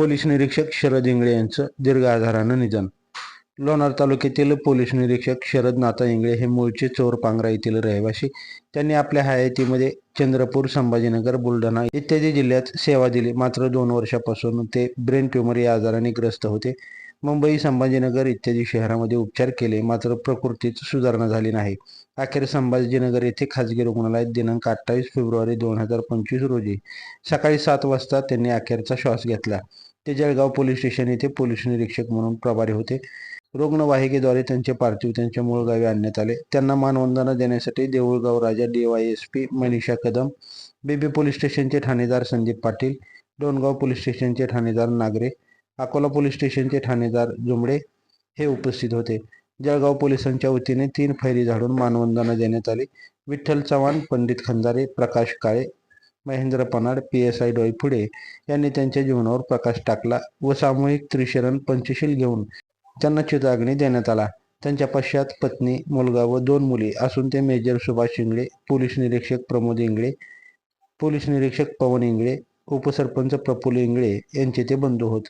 Police निरीक्षक शरद इंगळे यांचं दीर्घ आजारानं निधन. लोणार तालुक्यातील पोलीस निरीक्षक शरद नाथा इंगळे हे मूळचे चोर पांगरा येथील रहिवासी त्यांनी आपल्या हयातीमध्ये चंद्रपूर संभाजीनगर बुलढाणा इत्यादी जिल्ह्यात सेवा दिली. मात्र दोन वर्षापासून ते ब्रेन ट्यूमर या आजाराने ग्रस्त होते. मुंबई संभाजीनगर इत्यादी शहरामध्ये उपचार केले. मात्र प्रकृतीत सुधारणा झाली नाही. अखेर संभाजीनगर येथे खाजगी रुग्णालयात दिनांक अठ्ठावीस फेब्रुवारी दोन हजार पंचवीस रोजी सकाळी सात वाजता त्यांनी अखेरचा श्वास घेतला. ते जळगाव पोलीस स्टेशन येथे पोलीस निरीक्षक म्हणून प्रभारी होते. रुग्णवाहिकेद्वारे त्यांचे पार्थिव त्यांच्या मूळ गावी आणण्यात आले. त्यांना मानवंदना देण्यासाठी देऊळगाव राजा डीवायएसपी मनीषा कदम बेबी पोलीस स्टेशनचे ठाणेदार संदीप पाटील डोणगाव पोलीस स्टेशनचे ठाणेदार नागरे अकोला पोलीस स्टेशनचे ठाणेदार जुमडे हे उपस्थित होते. जळगाव पोलिसांच्या वतीने तीन फैरी झाडून मानवंदना देण्यात आली. Vitthal Chavan Pandit Khandare Prakash Kale Mahendra Panad P S I Doiphode यांनी त्यांच्या जीवनावर प्रकाश टाकला व सामूहिक त्रिशरण पंचशील घेऊन त्यांना चिताग्नी देण्यात आला. त्यांच्या पश्चात पत्नी मुलगा व दोन मुली असून ते मेजर सुभाष इंगळे पोलीस निरीक्षक प्रमोद इंगळे पोलीस निरीक्षक पवन इंगळे उपसरपंच प्रफुल्ल इंगळे यांचे ते बंधू होत.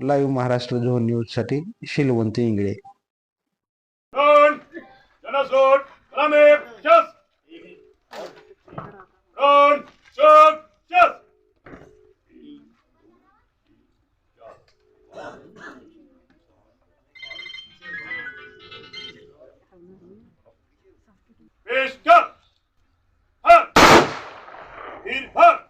लाईव्ह महाराष्ट्र झोन न्यूजसाठी Shilwant Ingale. İlhan!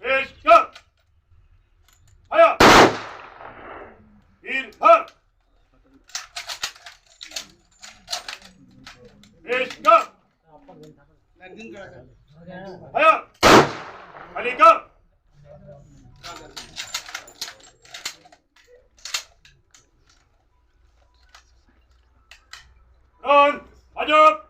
Eşkan! Hayat! İlhan! Eşkan! Hayat! Alikan! On! Heads up!